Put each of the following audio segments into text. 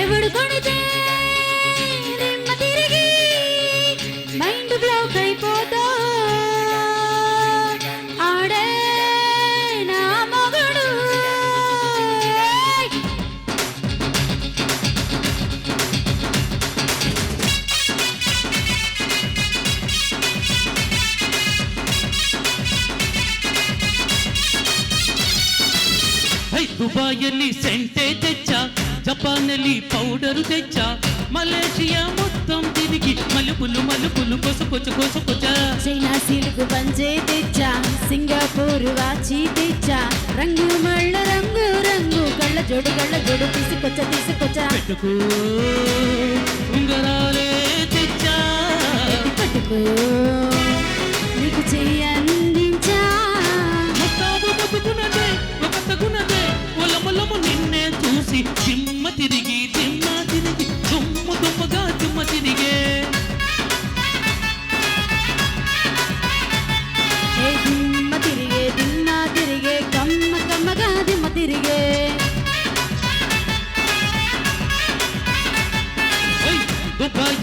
ఎవడు కొడితే ದುಬಾಯಲ್ಲಿ ಸೆಂಟೆ ತೆಚ್ಚ జపానెలి పౌడరు తెచ్చా మలేషియా మొత్తం తిరిగి మలుపులు మలుపులు కొసుకొచ్చు కొసుకొచ్చా చైనా సిల్క్ పంచే తెచ్చా సింగపూర్ వాచి తెచ్చా రంగు మళ్ళ రంగు రంగు కళ్ళ జోడు కళ్ళ జోడు తీసుకొచ్చా తీసుకొచ్చా పెట్టుకో ఉంగరాలే తెచ్చా ఎత్తి పట్టుకో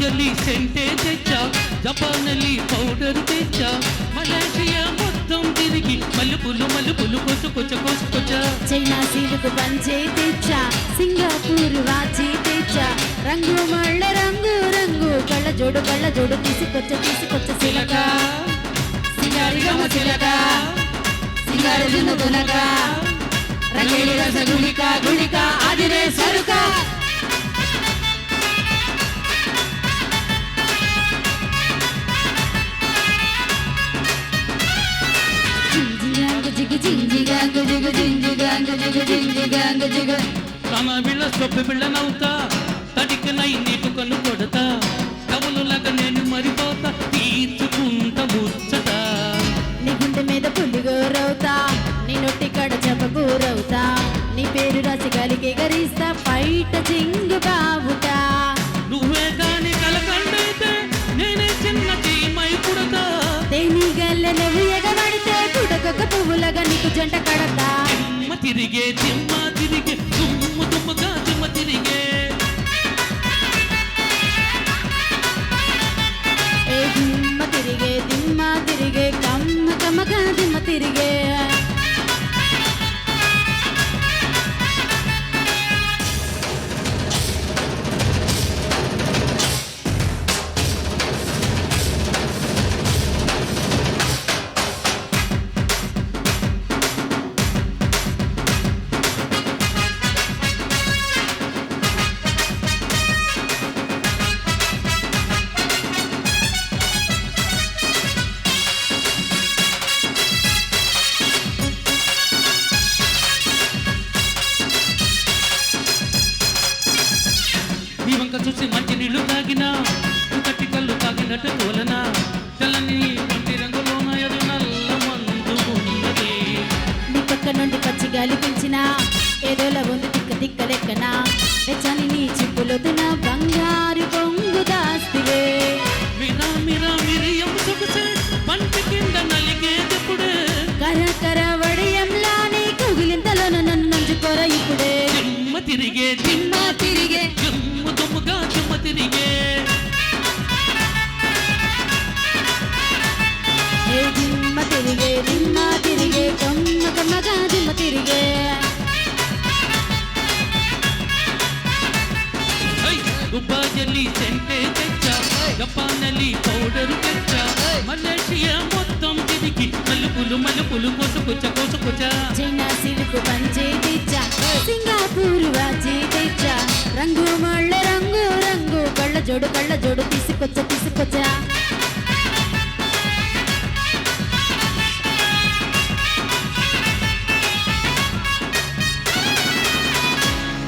ದುಬಾಯಲ್ಲಿ ಸೆಂಟೆ ತೆಚ್ಚ జపానెలి పౌడర్ తెచ్చా మలేషియా మొత్తం తిరిగి మలుపులు మలుపులు కొసుకొచ్చ కొసుకొచ్చ చైనా సిల్క్ పంచే తెచ్చా సింగపూర్ వాచి తెచ్చా రంగు మళ్ళ రంగు రంగు కళ్ళ జోడు కళ్ళ జోడు తీసుకొచ్చ తీసుకొచ్చ సిలక సింగారిగమ సిలక సింగారు జిన్ను గునక రంగేలి రస గుళిక గుళిక అదిరే సరుక జింజిగాంగు జిగు జింజిగాంగు జిగు జింజిగాంగు జిగు తన బిళ్ళ సొప్పి బిళ్ళ నవ్వుతా తడికి నై నీకు కొడతా. కవులు నేను మరిపోతా తీర్చుకుంట ముచ్చట. నీ గుండె మీద పులిగోరవుతా నీ నొట్టి కడ చెప్పకూరవుతా నీ పేరు రాసి గాలికి గరిస్తా బయట చింగు బావుతా జంట కడతా దిమ్మ తిరిగే దిమ్మ తిరిగే దుమ్ము దుమ్ముగా దిమ్మ తిరిగే ఏ దిమ్మ తిరిగే దిమ్మ తిరిగే కమ్మ కమ్మగా దిమ్మ తిరిగే చూసి మంచి నీళ్ళు తాగినా కట్టి కళ్ళు తాగినట్టు తోలనా? తెల్లని వంటి రంగులోన ఎదు నల్ల మందు ఉన్నది. నీ పక్క నుండి పచ్చి గాలి పిలిచినా ఏదోలా ఉంది తిక్క తిక్క లెక్కన? వెచ్చని నీ చిప్పులొద్దున బంగారు పొంగు దాస్తివే. మిరా మిరా మిరియం సొగసే పంటి కింద నలిగేదెప్పుడే కర కర వడియంలానే కౌగిలింతలోన నన్ను నంచుకోర ఇప్పుడే. తిరిగే దిమ్మ తిరిగే మళ్ళీ పౌడరు తెచ్చా మలేషియా మొత్తం తిరిగి మలుపులు మలుపులు కోసుకొచ్చ కోసుకొచ్చ? చైనా సిలుకు పంచే తెచ్చా? సింగపూర్ వాచే తెచ్చా? రంగు మళ్ళ రంగు రంగు కళ్ళ జోడు కళ్ళ జోడు తీసుకొచ్చ తీసుకొచ్చా?